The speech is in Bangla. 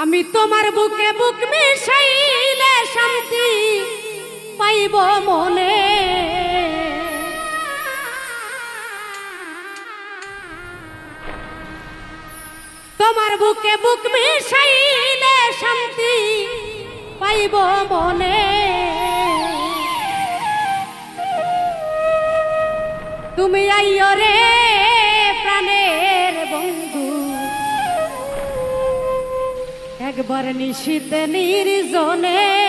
আমি তোমার বুকে বুক মিশাইলে শান্তি পাইব মনে। তোমার বুকে বুক মিশাইলে শান্তি পাইব মনে। তুমি আইয়রে রে। একবার নিশীতে নির্জনে